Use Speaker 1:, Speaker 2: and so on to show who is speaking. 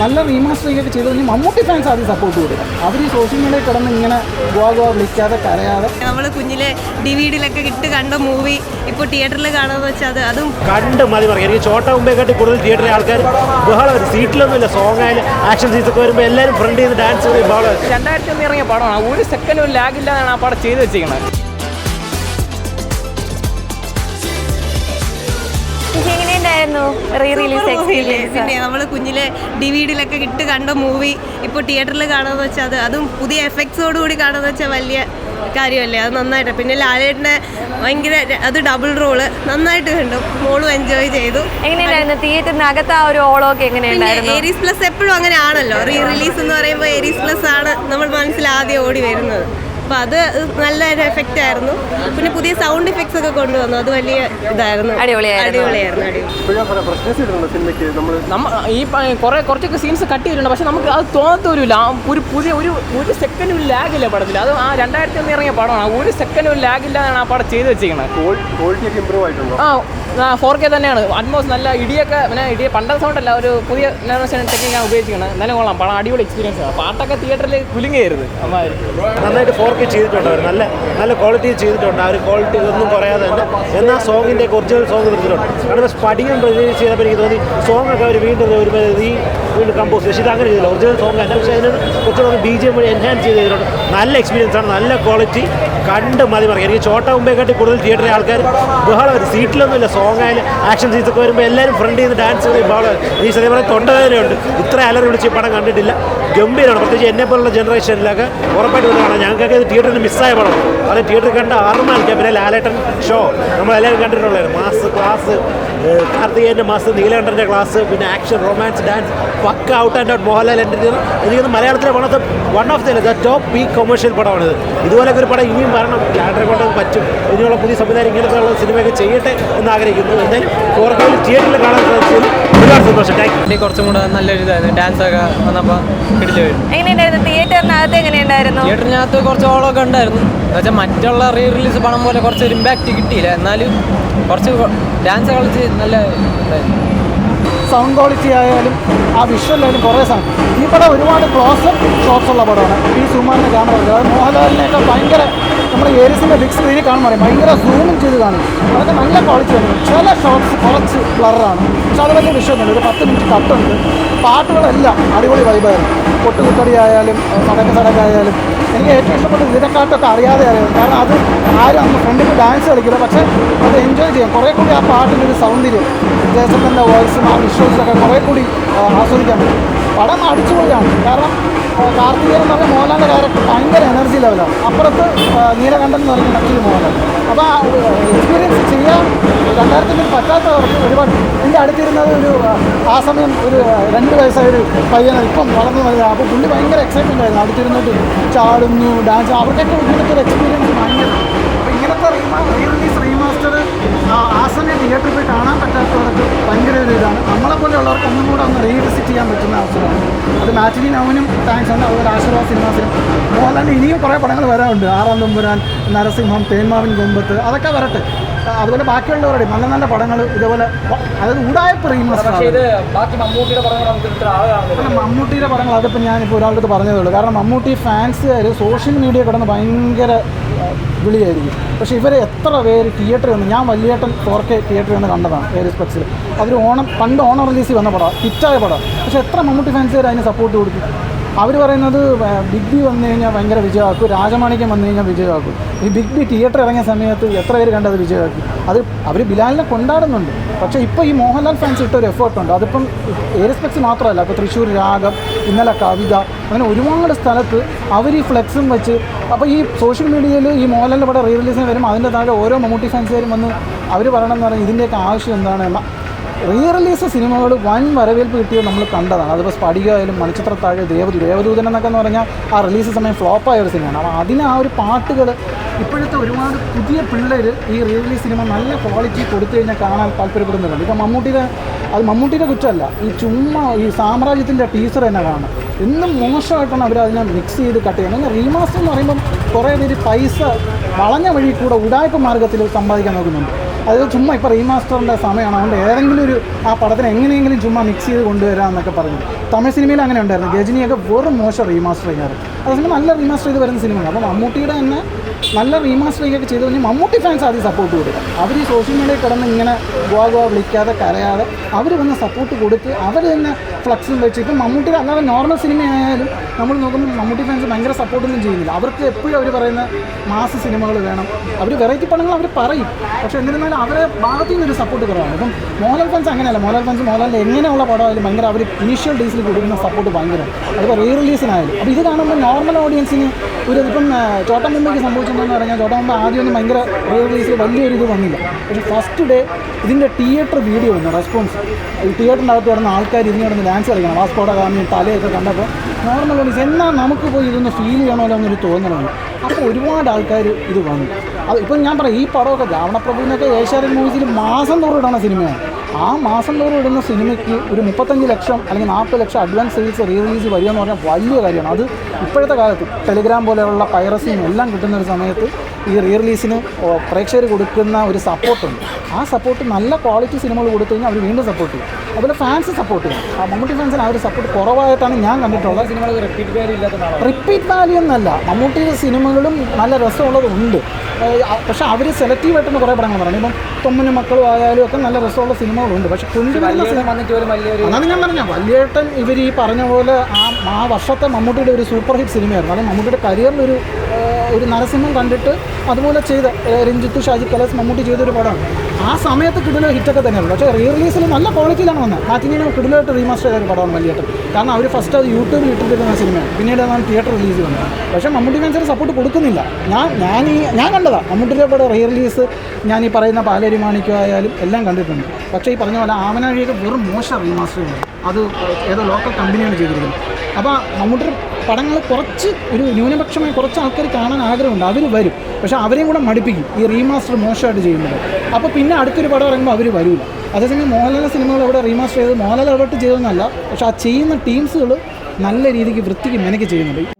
Speaker 1: നല്ല റീമാസ്റ്ററിംഗ് ഒക്കെ ചെയ്ത് കഴിഞ്ഞാൽ മമ്മൂട്ടി ഫാൻസ് ആദ്യം സപ്പോർട്ട് കൊടുക്കുക അവർ ഈ സോഷ്യൽ മീഡിയ കിടന്ന് ഇങ്ങനെ ഗോവ ഗോവ വിളിക്കാതെ കരയാതെ.
Speaker 2: നമ്മൾ കുഞ്ഞിലെ ഡി വി ഡിയിലൊക്കെ ഇട്ട് കണ്ട മൂവി ഇപ്പോൾ തിയേറ്ററിൽ കാണാന്ന് വെച്ചാൽ അത് അതും
Speaker 3: കണ്ട് മതി പറയും. എനിക്ക് ചോട്ട മുമ്പേക്കാട്ടി കൂടുതൽ തിയേറ്ററിലെ ആൾക്കാർ ബഹളം സീറ്റിലൊന്നുമില്ല. സോങ് ആയാലും ആക്ഷൻ സീൻസ് ഒക്കെ വരുമ്പോൾ എല്ലാവരും ഫ്രണ്ട് ചെയ്ത് ഡാൻസ് ചെയ്യും ബഹളം
Speaker 4: രണ്ടായിരത്തി ഒന്ന് ഇറങ്ങിയ പടമാണ്. ഒരു സെക്കൻഡ് ഒരു ലാഗ് ഇല്ലാതാണ് ആ പടം ചെയ്ത് വെച്ചിരിക്കുന്നത്.
Speaker 5: എങ്ങനെയുണ്ടായിരുന്നു റീ റിലീസ് എക്സ്പീരിയൻസ്
Speaker 2: പിന്നെ നമ്മൾ കുഞ്ഞിലെ ഡി വി ഡിയിലൊക്കെ ഇട്ട് കണ്ട മൂവി ഇപ്പോൾ തിയേറ്ററിൽ കാണാന്ന് വെച്ചാൽ അത് അതും പുതിയ എഫക്ട്സോട് കൂടി കാണാന്ന് വെച്ചാൽ വലിയ കാര്യമല്ലേ? അത് നന്നായിട്ട്. പിന്നെ ലാലേട്ടനെ ഭയങ്കര അത് ഡബിൾ റോൾ നന്നായിട്ട് കണ്ടു. മോളും എൻജോയ് ചെയ്തു.
Speaker 5: എങ്ങനെയായിരുന്നു തിയേറ്ററിനകത്ത് ആ ഒരു ഓളമൊക്കെ എങ്ങനെയായിരുന്നു
Speaker 2: ഏരീസ് പ്ലസ് എപ്പോഴും അങ്ങനെ ആണല്ലോ റീ റിലീസ് എന്ന് പറയുമ്പോൾ ഏരീസ് പ്ലസ് ആണ് നമ്മൾ മനസ്സിൽ ആദ്യം ഓടി വരുന്നത്. അപ്പോൾ അത് നല്ലൊരു എഫക്റ്റ് ആയിരുന്നു. പിന്നെ പുതിയ സൗണ്ട് എഫക്ട്സ് ഒക്കെ കൊണ്ടുവന്നു. അത് വലിയ ഇതായിരുന്നു.
Speaker 5: അടിപൊളിയായിരുന്നു.
Speaker 4: ഈ കുറെ കുറച്ചൊക്കെ സീൻസ് കട്ട് ചെയ്തിട്ടുണ്ട്. പക്ഷെ നമുക്ക് അത് തോന്നത്തൊരു ഒരു പുതിയ ഒരു ഒരു സെക്കൻഡ് ഒരു ലാഗ് ഇല്ല പടത്തിൽ അത് ആ രണ്ടായിരത്തി ഒന്ന് ഇറങ്ങിയ പടമാണ്. ഒരു സെക്കൻഡ് ഒരു ലാഗ് ഇല്ലാതാണ് ആ പടം ചെയ്ത് വെച്ചിരിക്കുന്നത്. ആ ഫോർ കെ തന്നെയാണ്. അറ്റ്മോസ് നല്ല ഇടിയൊക്കെ പിന്നെ ഇടിയ പണ്ടത്തെ സൗണ്ട് അല്ല. ഒരു പുതിയ ജനറേഷൻ ടെക്നിക്കാണ് ഉപയോഗിച്ചിരിക്കുന്നത്. എന്നാലും കൊള്ളാം. പടം അടിപൊളി എക്സ്പീരിയൻസ് ആണ്. പാട്ടൊക്കെ തിയേറ്ററിൽ കുലുങ്ങിയായിരുന്നു അമ്മാതിരി.
Speaker 3: നന്നായിട്ട് ഫോർ കെ ചെയ്തിട്ടുണ്ട്. അവർ നല്ല നല്ല ക്വാളിറ്റിയിൽ ചെയ്തിട്ടുണ്ട്. ആ ഒരു ക്വാളിറ്റി ഒന്നും കുറയാതെ തന്നെ. എന്നാൽ സോങ്ങിന്റെ ഒറിജിനൽ സോങ് നിർത്തിയിട്ടുണ്ട്. അവിടെ സ്പടികം റിലീസ് ചെയ്തപ്പോൾ എനിക്ക് തോന്നി സോങ് ഒക്കെ അവർ വീണ്ടും ഒരു ഈ വീണ്ടും കമ്പോസ് പക്ഷേ ഇത് അങ്ങനെ ചെയ്തില്ല. ഒറിജിനൽ സോങ് തന്നെ പക്ഷേ അതിന് കുറച്ചുകൂടെ ബി ജി വഴി എൻഹാൻസ് ചെയ്ത് ചെയ്തിട്ടുണ്ട് നല്ല എക്സ്പീരിയൻസ് ആണ്. നല്ല ക്വാളിറ്റി കണ്ട് മതി പറയും എനിക്ക് ചോട്ട മുമ്പേക്കാട്ടി കൂടുതൽ തിയേറ്ററിലെ ആൾക്കാർ ബഹളം ഒരു സീറ്റിലൊന്നുമില്ല. സോങ് ആയാലും ആക്ഷൻ സീൻസ് ഒക്കെ വരുമ്പോൾ എല്ലാവരും ഫ്രണ്ട് ചെയ്ത് ഡാൻസ് ചെയ്ത് ബഹളം ഈ സത്യം പറഞ്ഞാൽ തൊണ്ടവേദനയുണ്ട് ഇത്ര അലറി വിളിച്ച് പടം കണ്ടിട്ടില്ല. ഗംഭീരമാണ്. പ്രത്യേകിച്ച് എന്നെ പോലുള്ള ജനറേഷനിലൊക്കെ ഉറപ്പായിട്ട് കാണാം. ഞങ്ങൾക്കൊക്കെ തിയേറ്ററിൽ മിസ്സായ പടം. അത് തിയേറ്ററിൽ കണ്ട ആറ് മാനിക്കാം പിന്നെ ലാലേട്ടൻ ഷോ നമ്മളെല്ലാവരും കണ്ടിട്ടുള്ളതാണ് മാസ് ക്ലാസ് കാർത്തികേയന്റെ മാസ് നീലകണ്ഠന്റെ ക്ലാസ് പിന്നെ ആക്ഷൻ റൊമാൻസ് ഡാൻസ് പക്ക ഔട്ട് ആൻഡ് ഔട്ട് മോഹൻലാൽ എന്റെ എനിക്ക് മലയാളത്തിലെ one of the one of the top P commercial പടമാണിത്. ഇതുപോലൊക്കെ ഒരു പടം ഇനിയും വരണം. ലാലേട്ടനെ കൊണ്ട് പറ്റും. ഇനിയുള്ള പുതിയ സംവിധാനം ഇങ്ങനത്തെ ഉള്ള സിനിമയൊക്കെ ചെയ്യട്ടെ എന്ന് ആഗ്രഹിക്കുന്നു. എന്തായാലും ഫോർക്കോയിൽ തിയേറ്ററിൽ കാണാൻ സാധിച്ചു ഒരുപാട് സന്തോഷം. താങ്ക്
Speaker 4: കുറച്ചും കൂടെ നല്ലൊരു ഇതായിരുന്നു ഡാൻസ് ഒക്കെ വന്നപ്പോൾ കിടിച്ചു
Speaker 5: എങ്ങനെയുണ്ടായിരുന്നു തിയേറ്ററിനകത്ത്
Speaker 4: കുറച്ച് ഓളൊക്കെ ഉണ്ടായിരുന്നു. എന്നുവെച്ചാൽ മറ്റുള്ള റീ റിലീസ് പണം പോലെ കുറച്ച് ഒരു ഇമ്പാക്റ്റ് കിട്ടിയില്ല. എന്നാലും കുറച്ച് ഡാൻസ് കളിച്ച് നല്ല
Speaker 1: സൗണ്ട് ക്വാളിറ്റി ആയാലും ആ വിഷ്വലായാലും കുറേ സാധനം. ഈ പടം ഒരുപാട് ക്ലോസപ്പ് ഷോട്ട്സ് ഉള്ള പടമാണ്. ഈ സുമാറിന്റെ ക്യാമറ അതായത് മോഹൻലാലിനെയൊക്കെ ഭയങ്കര നമ്മുടെ ഏരിയസിന്റെ ബിഗ് സ്ക്രീനിൽ കാണാൻ പറയും ഭയങ്കര സൂമിങ് ചെയ്ത് കാണും. അതൊക്കെ നല്ല ക്വാളിറ്റി ആണ്. ചില ഷോട്ട്സ് കുറച്ച് ബ്ലറാണ് പക്ഷെ അത് വലിയ വിഷയമൊന്നുമില്ല. ഒരു പത്ത് മിനിറ്റ് കട്ടുണ്ട് പാട്ടുകളെല്ലാം അടിപൊളി വൈബായിരുന്നു പൊട്ടുകുത്തടി ആയാലും സടക്ക സടക്കായാലും എനിക്ക് ഏറ്റവും ഇഷ്ടപ്പെട്ടത് ഇതിനെക്കാട്ടൊക്കെ അറിയാതെ അറിയാം. കാരണം അത് ആരും അന്ന് ഫ്രണ്ടിൽ ഡാൻസ് കളിക്കില്ല. പക്ഷേ അത് എൻജോയ് ചെയ്യാം. കുറേ കൂടി ആ പാട്ടിന്റെ ഒരു സൗന്ദര്യം ജേസപ്പന്റെ വോയിസും ആ വിഷ്വൽസൊക്കെ കുറേ കൂടി ആസ്വദിക്കാൻ പറ്റും. പടം അടിച്ചുപൊളിയാണ്. കാരണം കാർത്തികേയൻ എന്ന് പറഞ്ഞ മോഹൻലാലിന്റെ ഡയറക്ടർ ഭയങ്കര എനർജി ലെവലാണ് അപ്പുറത്ത് നീലകണ്ഠൻ എന്ന് പറഞ്ഞ മറ്റൊരു മോഹൻലാൽ. അപ്പോൾ ആ എക്സ്പീരിയൻസ് ചെയ്യാൻ രണ്ടായിരത്തിൽ പറ്റാത്തവർക്ക് ഒരുപാട് എന്റെ അടുത്തിരുന്നത് ഒരു ആ, സമയം ഒരു രണ്ട് വയസ്സായ ഒരു പയ്യനാണ്. ഇപ്പം വളർന്നു വരുന്നത് അപ്പോൾ പുള്ളി ഭയങ്കര എക്സൈറ്റ്മെന്റ് ആയിരുന്നു. അടുത്തിരുന്നിട്ട് ചാടുന്നു ഡാൻസ് അവർക്കൊക്കെ ഇങ്ങനത്തെ ഒരു എക്സ്പീരിയൻസ് ഭയങ്കര. അപ്പോൾ ഇങ്ങനത്തെ റീമാ റീമാസ്റ്റർ ആ സമയം തിയേറ്ററിൽ പോയി കാണാൻ പറ്റാത്തവർക്ക് ഭയങ്കര ഒരു ഇതാണ്. നമ്മളെ പോലെയുള്ളവർക്ക് ഒന്നും കൂടെ ഒന്ന് റീവിസിറ്റ് ചെയ്യാൻ പറ്റുന്ന അവസരമാണ്. അത് മാറ്റിനി നവനും താങ്ക്സ് ആണ്. അതുപോലെ ആശീർവാദ് സിനിമാസിനും മോഹൻലാലിന്റെ ഇനിയും കുറേ പടങ്ങൾ വരാറുണ്ട് ആറാം തമ്പുരാൻ നരസിംഹം തേന്മാവിൻ കൊമ്പത്ത്. അതൊക്കെ വരട്ടെ. അതുപോലെ ബാക്കിയുള്ളവരുടെ നല്ല നല്ല പടങ്ങൾ ഇതുപോലെ അതായത്
Speaker 4: ഉടായ ബാക്കി മമ്മൂട്ടിയുടെ പടങ്ങൾ
Speaker 1: അതിപ്പോൾ ഞാനിപ്പോൾ ഒരാളുടെ അടുത്ത് പറഞ്ഞതേ ഉള്ളൂ. കാരണം മമ്മൂട്ടി ഫാൻസുകാർ സോഷ്യൽ മീഡിയ കിടന്ന് ഭയങ്കര വിളിയായിരിക്കും പക്ഷേ ഇവരെ എത്ര പേര് തിയേറ്ററിൽ വന്ന് ഞാൻ വലിയേട്ടൻ ഫോർ കെ തിയേറ്ററിൽ വന്ന് കണ്ടതാണ് ഏരിയസ് സ്പെക്സിൽ അതൊരു ഓണം പണ്ട് ഓണം റിലീസ് വന്ന പടം ഹിറ്റായ പടം പക്ഷേ എത്ര മമ്മൂട്ടി ഫാൻസുകാർ അതിന് സപ്പോർട്ട് കൊടുക്കും അവർ പറയുന്നത് ബിഗ് ബി വന്നു കഴിഞ്ഞാൽ ഭയങ്കര വിജയമാക്കും. രാജമാണിക്യം വന്നു കഴിഞ്ഞാൽ വിജയമാക്കും. ഈ ബിഗ് ബി തിയേറ്റർ ഇറങ്ങിയ സമയത്ത് എത്ര പേര് കണ്ടത് വിജയമാക്കി? അത് അവർ ബിലാലിനെ കൊണ്ടാടുന്നുണ്ട്. പക്ഷേ ഇപ്പോൾ ഈ മോഹൻലാൽ ഫാൻസ് ഇട്ടൊരു എഫേർട്ടുണ്ട് അതിപ്പം എയർസ്പെക്സ് മാത്രമല്ല. അപ്പോൾ തൃശ്ശൂർ രാഗം ഇന്നലെ കവിത അങ്ങനെ ഒരുപാട് സ്ഥലത്ത് അവർ ഈ ഫ്ലെക്സും വെച്ച് അപ്പോൾ ഈ സോഷ്യൽ മീഡിയയിൽ ഈ മോഹൻലാലിന്റെ പടം റീ റിലീസിന് വരുമ്പോൾ അതിന്റെ താഴെ ഓരോ മമ്മൂട്ടി ഫാൻസുകാരും വന്ന് അവർ പറയണമെന്ന് പറഞ്ഞാൽ ഇതിന്റെയൊക്കെ ആവശ്യം എന്താണ്? റീ റിലീസ് സിനിമകൾ വൻ വരവേൽപ്പ് കിട്ടിയത് നമ്മൾ കണ്ടതാണ്. അതിപ്പോൾ സ്പടിക ആയാലും മണിച്ചിത്രത്താഴ് ദേവദൂ ദേവദൂതൻ എന്നൊക്കെ എന്ന് പറഞ്ഞാൽ ആ റിലീസ് സമയം ഫ്ലോപ്പായ ഒരു സിനിമയാണ്. അപ്പോൾ അതിന് ആ ഒരു പാട്ടുകൾ ഇപ്പോഴത്തെ ഒരുപാട് പുതിയ പിള്ളേർ ഈ റീ റിലീസ് സിനിമ നല്ല ക്വാളിറ്റി കൊടുത്തു കഴിഞ്ഞാൽ കാണാൻ താല്പര്യപ്പെടുന്നുണ്ട്. ഇപ്പം മമ്മൂട്ടിയുടെ അത് മമ്മൂട്ടിയുടെ കുറ്റമല്ല ഈ ചുമ്മാ ഈ സാമ്രാജ്യത്തിന്റെ ടീച്ചർ തന്നെ കാണും. എന്നും മോശമായിട്ടാണ് അവർ അതിനെ മിക്സ് ചെയ്ത് കട്ട് ചെയ്യുന്നത്. അങ്ങനെ റീമാസ്റ്റർ എന്ന് പറയുമ്പം കുറേ പേര് പൈസ വളഞ്ഞ വഴി കൂടെ ഉടായ്പ മാർഗത്തിൽ സമ്പാദിക്കാൻ നോക്കുന്നുണ്ട്. അത് ചുമ്മാ ഇപ്പോൾ റീമാസ്റ്ററിന്റെ സമയമാണ് അതുകൊണ്ട് ഏതെങ്കിലും ഒരു ആ പടത്തിന് എങ്ങനെയെങ്കിലും ചുമ്മാ മിക്സ് ചെയ്ത് കൊണ്ടുവരാം എന്നൊക്കെ പറഞ്ഞു. തമിഴ് സിനിമയിൽ അങ്ങനെ ഉണ്ടായിരുന്നു. ഗജനിയൊക്കെ വെറും മോശം റീമാസ്റ്റർ ചെയ്യാറ് അതേസമയം നല്ല റീമാസ്റ്റർ ചെയ്ത് വരുന്ന സിനിമയാണ് അപ്പോൾ മമ്മൂട്ടിയുടെ തന്നെ നല്ല റീമാസ്റ്ററിംഗ് ഒക്കെ ചെയ്ത് കഴിഞ്ഞാൽ മമ്മൂട്ടി ഫാൻസ് ആദ്യം സപ്പോർട്ട് കൊടുക്കുക അവർ ഈ സോഷ്യൽ മീഡിയയിൽ കിടന്ന് ഇങ്ങനെ ഗോവ ഗോവ വിളിക്കാതെ കരയാതെ അവർ വന്ന് സപ്പോർട്ട് കൊടുത്ത് അവർ തന്നെ ഫ്ലക്സും വെച്ച്. ഇപ്പം മമ്മൂട്ടിയുടെ അല്ലാതെ നോർമൽ സിനിമയായാലും നമ്മൾ നോക്കുമ്പോൾ മമ്മൂട്ടി ഫാൻസ് ഭയങ്കര സപ്പോർട്ടൊന്നും ചെയ്യുന്നില്ല. അവർക്ക് എപ്പോഴും അവർ പറയുന്ന മാസ് സിനിമകൾ വേണം. അവർ വെറൈറ്റി പടങ്ങൾ അവർ പറയും. പക്ഷേ എന്നിരുന്നാലും അവരെ ഭാഗത്തു നിന്നൊരു സപ്പോർട്ട് കുറവാണ്. ഇപ്പം മോഹൻലാൽ ഫാൻസ് അങ്ങനെയല്ല. മോഹൻലാൽ ഫാൻസ് മോഹൻലാലിന്റെ എങ്ങനെയുള്ള പടമായാലും ഭയങ്കര അവർ ഇനീഷ്യൽ ഡേയ്സിൽ കൊടുക്കുന്ന സപ്പോർട്ട് ഭയങ്കര അതിപ്പോൾ റീ റിലീസിനായാലും അപ്പോൾ ഇത് കാണുമ്പോൾ നോർമൽ ഓഡിയൻസിന് ഒരു ഇപ്പം ചോട്ടം മുമ്പേക്ക് മുമ്പേക്ക് സംഭവിച്ചതെന്ന് പറഞ്ഞാൽ ചോട്ടാകുമ്പോൾ ആദ്യം ആദ്യമൊന്നും ഭയങ്കര റീ റിലീസിൽ വലിയൊരു ഇത് വന്നില്ല. പക്ഷേ ഫസ്റ്റ് ഡേ ഇതിന്റെ തിയേറ്റർ വീഡിയോ വന്നു റെസ്പോൺസ് അകത്ത് കിടന്ന ആൾക്കാർ ഇതിന് കിടന്ന് ഡാൻസ് കളിക്കണം. വാസ്കോടെ ഗാമിയും തലയൊക്കെ കണ്ടപ്പോൾ നോർമൽ ഓഡിയൻസ് എന്നാൽ നമുക്ക് പോയി ഇതൊന്ന് ഫീൽ ചെയ്യണമല്ലോ എന്നൊരു തോന്നലുണ്ട് അപ്പോൾ ഒരുപാട് ആൾക്കാർ ഇത് വന്നു. അത് ഇപ്പം ഞാൻ പറയാം ഈ പടമൊക്കെ രാവണപ്രഭുവിനൊക്കെ ഏഷ്യാനെറ്റ് മൂവീസിൽ മാസം തോറും ഇടണ സിനിമയാണ് ആ മാസം തോറും ഇടുന്ന സിനിമയ്ക്ക് ഒരു മുപ്പത്തഞ്ച് ലക്ഷം അല്ലെങ്കിൽ നാൽപ്പത് ലക്ഷം അഡ്വാൻസ് സെയിൽസ് റീ റിലീസ് വരിക എന്ന് പറഞ്ഞാൽ വലിയ കാര്യമാണ്. അത് ഇപ്പോഴത്തെ കാലത്ത് ടെലിഗ്രാം പോലെയുള്ള പൈറസിയും എല്ലാം കിട്ടുന്ന ഒരു സമയത്ത് ഈ റീ റിലീസിന് പ്രേക്ഷകർ കൊടുക്കുന്ന ഒരു സപ്പോർട്ടുണ്ട് ആ സപ്പോർട്ട് നല്ല ക്വാളിറ്റി സിനിമകൾ കൊടുത്തു കഴിഞ്ഞാൽ അവർ വീണ്ടും സപ്പോർട്ട് ചെയ്യും. അതുപോലെ ഫാൻസ് സപ്പോർട്ട് ചെയ്യും. ആ മമ്മൂട്ടി ഫാൻസിന് ആ ഒരു സപ്പോർട്ട് കുറവായിട്ടാണ് ഞാൻ കണ്ടിട്ടുള്ളത്.
Speaker 4: വാല്യൂ
Speaker 1: റിപ്പീറ്റ് വാല്യൂ എന്നല്ല മമ്മൂട്ടിയുടെ സിനിമകളും നല്ല രസമുള്ളതുണ്ട്. പക്ഷേ അവർ സെലക്റ്റീവ് ആയിട്ടൊന്ന് കുറേ പടങ്ങൾ പറഞ്ഞു. ഇപ്പം തൊമ്മനും മക്കളും ആയാലും ഒക്കെ നല്ല രസമുള്ള സിനിമകളുണ്ട്. പക്ഷെ കൊണ്ടുവരുന്ന സിനിമ അതാണ് ഞാൻ പറഞ്ഞ വലിയേട്ടൻ ഇവർ ഈ പറഞ്ഞ പോലെ ആ ആ വർഷത്തെ മമ്മൂട്ടിയുടെ ഒരു സൂപ്പർ ഹിറ്റ് സിനിമയായിരുന്നു. അല്ലെങ്കിൽ മമ്മൂട്ടിയുടെ കരിയറിലൊരു ഒരു നരസിംഹം കണ്ടിട്ട് അതുപോലെ ചെയ്ത രഞ്ജിത്തു ഷാജി കലേസ് മമ്മൂട്ടി ചെയ്തൊരു പടമാണ് ആ സമയത്ത് കിടിലോ ഹിറ്റൊക്കെ തന്നെയാണ് പക്ഷേ റീ റിലീസിൽ നല്ല ക്വാളിറ്റിയിലാണ് വന്നത്. കാറ്റിങ്ങനെ കിടിലായിട്ട് റീമാസ്റ്റർ ചെയ്ത ഒരു പടമാണ് വലിയേട്ടൻ. കാരണം അവർ ഫസ്റ്റ് അത് യൂട്യൂബിൽ ഇട്ടിട്ടിരുന്ന സിനിമയാണ്. പിന്നീട് അതാണ് തിയേറ്റർ റിലീസ് വന്നത് പക്ഷേ മമ്മൂട്ടി ഫാൻസിന് സപ്പോർട്ട് കൊടുക്കുന്നില്ല. ഞാൻ ഞാൻ ഈ ഞാൻ കണ്ടതാണ് മമ്മൂട്ടിയുടെ പടം റീ റിലീസ് ഞാൻ ഈ പറയുന്ന പാലേരി മാണിക്കോ ആയാലും എല്ലാം കണ്ടിട്ടുണ്ട്. പക്ഷേ ഈ പറഞ്ഞ പോലെ ആമനാഴിയുടെ വെറും മോശം റീമാസ്റ്ററിംഗ് അത് ഏതോ ലോക്കൽ കമ്പനിയാണ് ചെയ്തിരിക്കുന്നത്. അപ്പോൾ മമ്മൂട്ടിയുടെ പടങ്ങൾ കുറച്ച് ഒരു ന്യൂനപക്ഷമായി കുറച്ച് ആൾക്കാർ കാണാൻ ആഗ്രഹമുണ്ട്. അവർ വരും. പക്ഷേ അവരെയും കൂടെ മടുപ്പിക്കും ഈ റീമാസ്റ്റർ മോശമായിട്ട് ചെയ്യുന്നത്. അപ്പോൾ പിന്നെ അടുത്തൊരു പടം ഇറങ്ങുമ്പോൾ അവർ വരില്ല അതേസമയം മോഹൻലാൽ സിനിമകൾ ഇവിടെ റീമാസ്റ്റർ ചെയ്ത് മോഹൻലാൽ ഇടപെട്ട് ചെയ്തതെന്നല്ല. പക്ഷേ ആ ചെയ്യുന്ന ടീംസുകൾ നല്ല രീതിക്ക് വൃത്തിക്ക് മെനക്ക് ചെയ്യുന്നുണ്ട്.